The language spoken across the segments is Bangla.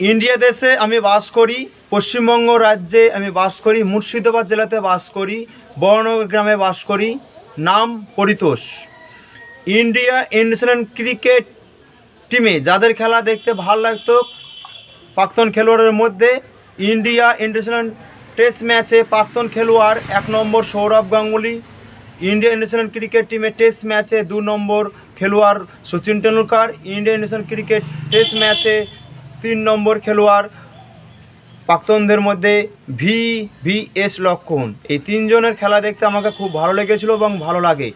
ইন্ডিয়া দেশে আমি বাস করি, পশ্চিমবঙ্গ রাজ্যে আমি বাস করি, মুর্শিদাবাদ জেলাতে বাস করি বর্ণনগর গ্রামে বাস করি। নাম পরিতোষ। ইন্ডিয়া ইন্টারন্যাশনাল ক্রিকেট টিমে যাদের খেলা দেখতে ভালো লাগতো, প্রাক্তন খেলোয়াড়ের মধ্যে ইন্ডিয়া ইন্টারন্যাশনাল টেস্ট ম্যাচে প্রাক্তন খেলোয়াড় এক নম্বর Sourav Ganguly, India international cricket টিমে টেস্ট ম্যাচে দু নম্বর খেলোয়াড় Sachin Tendulkar India international cricket test ম্যাচে তিন নম্বর খেলোয়াড় প্রাক্তনদের মধ্যে ভি ভি এস লক্ষণ। এই তিনজনের খেলা দেখতে আমাকে খুব ভালো লেগেছিল এবং ভালো লাগে।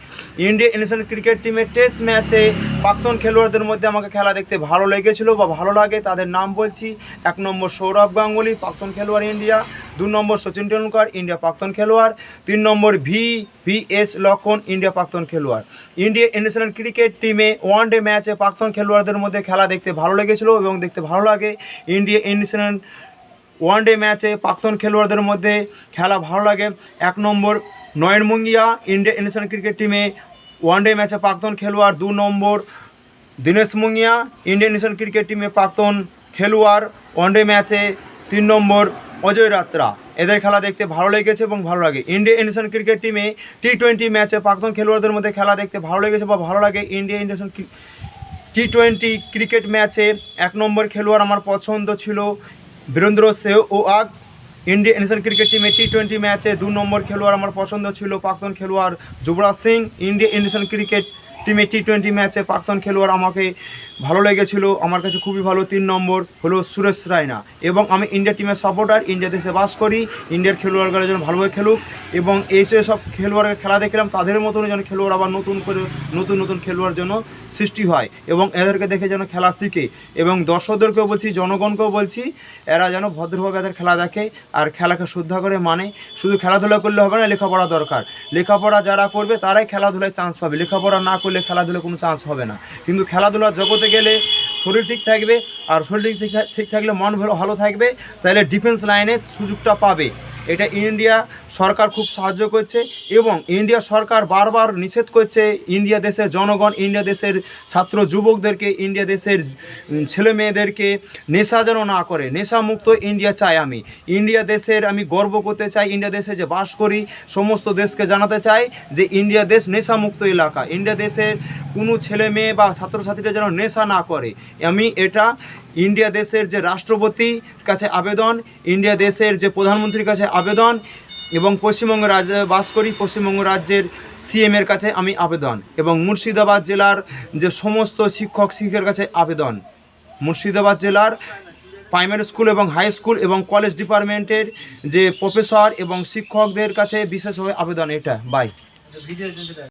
ইন্ডিয়া ইন্টারন্যাশনাল ক্রিকেট টিমের টেস্ট ম্যাচে প্রাক্তন খেলোয়াড়দের মধ্যে আমাকে খেলা দেখতে ভালো লেগেছিল বা ভালো লাগে, তাদের নাম বলছি। এক নম্বর সৌরভ গাঙ্গুলি, প্রাক্তন খেলোয়াড় ইন্ডিয়া। দু নম্বর সচিন টেন্ডুলকার ইন্ডিয়া প্রাক্তন খেলোয়াড়। তিন নম্বর V V S Laxman, India প্রাক্তন খেলোয়াড়। ইন্ডিয়া ইন্টারন্যাশনাল ক্রিকেট টিমে ওয়ান ডে ম্যাচে প্রাক্তন খেলোয়াড়দের মধ্যে খেলা দেখতে ভালো লেগেছিল এবং দেখতে ভালো লাগে। ইন্ডিয়া ইন্টারন্যাশনাল ওয়ান ডে ম্যাচে প্রাক্তন খেলোয়াড়দের মধ্যে খেলা ভালো লাগে। এক নম্বর Nayan Mongia India international cricket টিমে ওয়ান ডে ম্যাচে প্রাক্তন খেলোয়াড়। দু নম্বর Dinesh Mongia Indian national cricket টিমে প্রাক্তন খেলোয়াড়। ওয়ান ডে ম্যাচে তিন নম্বর অজয় রাত্রা। এদের খেলা দেখতে ভালো লেগেছে এবং ভালো লাগে। ইন্ডিয়া ন্যাশনাল ক্রিকেট টিমে টি টোয়েন্টি ম্যাচে প্রাক্তন খেলোয়াড়দের মধ্যে খেলা দেখতে ভালো লেগেছে বা ভালো লাগে। India national T twenty cricket ম্যাচে এক নম্বর খেলোয়াড় আমার পছন্দ ছিল বীরেন্দ্র আগ ইন্ডিয়া ন্যাশনাল ক্রিকেট টিমে টি টোয়েন্টি ম্যাচে দু নম্বর খেলোয়াড় আমার পছন্দ ছিল প্রাক্তন খেলোয়াড় Yuvraj Singh. India national cricket টিমে টি টোয়েন্টি ম্যাচে প্রাক্তন খেলোয়াড় আমাকে ভালো লেগেছিল। আমার কাছে খুবই ভালো তিন নম্বর হলো সুরেশ রায়না। এবং আমি ইন্ডিয়া টিমের সাপোর্টার ইন্ডিয়া দেশে বাস করি। ইন্ডিয়ার খেলোয়াড়রা যেন ভালোভাবে খেলুক। এবং এই যে সব খেলোয়াড়ের খেলা দেখলাম, তাদের মতন যেন খেলোয়াড় আবার নতুন করে, নতুন নতুন খেলোয়াড় যেন সৃষ্টি হয়। এবং এদেরকে দেখে যেন খেলা শিখে। এবং দর্শকদেরকেও বলছি, জনগণকেও বলছি, এরা যেন ভদ্রভাবে এদের খেলা দেখে আর খেলাকে শ্রদ্ধা করে মানে। শুধু খেলাধুলা করলে হবে না, লেখাপড়া দরকার। লেখাপড়া যারা করবে, তারাই খেলাধুলায় চান্স পাবে। লেখাপড়া না করলে খেলাধুলা কোনো চান্স হবে না। কিন্তু খেলাধুলার জগতে গেলে শরীর ঠিক থাকবে আর শরীর ঠিক ঠিক থাকলে মন ভালো ভালো থাকবে, তাহলে ডিফেন্স লাইনে সুযোগটা পাবে। এটা ইন্ডিয়া সরকার খুব সাহায্য করছে এবং ইন্ডিয়া সরকার বারবার নিষেধ করছে ইন্ডিয়া দেশের জনগণ, ইন্ডিয়া দেশের ছাত্র যুবকদেরকে, ইন্ডিয়া দেশের ছেলে মেয়েদেরকে নেশা যেন না করে, নেশামুক্ত ইন্ডিয়া চাই আমি। ইন্ডিয়া দেশের আমি গর্ব করতে চাই, ইন্ডিয়া দেশে যে বাস করি, সমস্ত দেশকে জানাতে চাই যে ইন্ডিয়া দেশ নেশামুক্ত এলাকা। ইন্ডিয়া দেশের কোনো ছেলে মেয়ে বা ছাত্রছাত্রীরা যেন নেশা না করে। আমি এটা ইন্ডিয়া দেশের যে রাষ্ট্রপতির কাছে আবেদন, ইন্ডিয়া দেশের যে প্রধানমন্ত্রীর কাছে আবেদন এবং পশ্চিমবঙ্গ রাজ্যে বাস করি, পশ্চিমবঙ্গ রাজ্যের সিএমের কাছে আমি আবেদন এবং মুর্শিদাবাদ জেলার যে সমস্ত শিক্ষক শিক্ষকের কাছে আবেদন। মুর্শিদাবাদ জেলার প্রাইমারি স্কুল এবং হাই স্কুল এবং কলেজ ডিপার্টমেন্টের যে প্রফেসর এবং শিক্ষকদের কাছে বিশেষভাবে আবেদন এটা। বাই